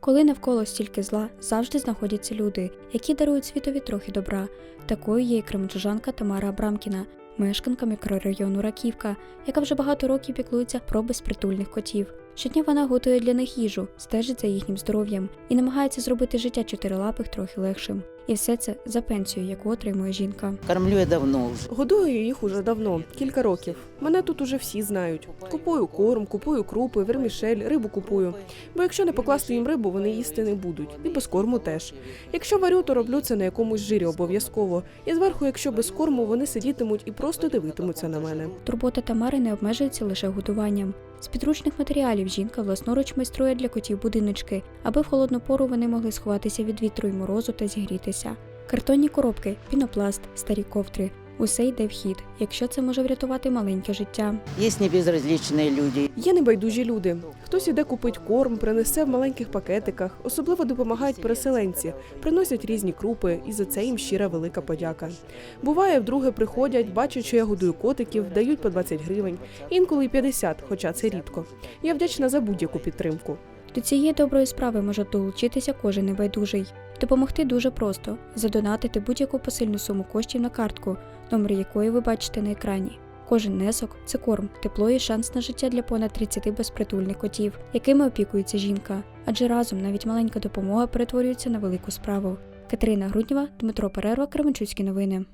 Коли навколо стільки зла, завжди знаходяться люди, які дарують світові трохи добра. Такою є і кримчужанка Тамара Абрамкіна, мешканка мікрорайону Раківка, яка вже багато років піклується про безпритульних котів. Щодня вона готує для них їжу, стежить за їхнім здоров'ям і намагається зробити життя чотирилапих трохи легшим. І все це за пенсію, яку отримує жінка. Кормлю я давно вже. Годую їх уже давно, кілька років. Мене тут уже всі знають. Купую корм, купую крупи, вермішель, рибу купую. Бо якщо не покласти їм рибу, вони їсти не будуть. І без корму теж. Якщо варю, то роблю це на якомусь жирі обов'язково. І зверху, якщо без корму, вони сидітимуть і просто дивитимуться на мене. Турбота Тамари не обмежується лише годуванням. З підручних матеріалів жінка власноруч майструє для котів будиночки, аби в холодну пору вони могли сховатися від вітру й морозу та зігрітися. Картонні коробки, пінопласт, старі ковдри усе йде в хід, якщо це може врятувати маленьке життя. Є небезразличні люди. Є небайдужі люди. Хтось іде купить корм, принесе в маленьких пакетиках. Особливо допомагають переселенці, приносять різні крупи, і за це їм щира велика подяка. Буває, вдруге приходять, бачать, що я годую котиків, дають по 20 гривень, інколи й 50, хоча це рідко. Я вдячна за будь-яку підтримку. До цієї доброї справи може долучитися кожен небайдужий. Допомогти дуже просто задонатити будь-яку посильну суму коштів на картку, номер якої ви бачите на екрані. Кожен внесок це корм, тепло і шанс на життя для понад 30 безпритульних котів, якими опікується жінка. Адже разом навіть маленька допомога перетворюється на велику справу. Катерина Груднєва, Дмитро Перерва, Кременчуцькі новини.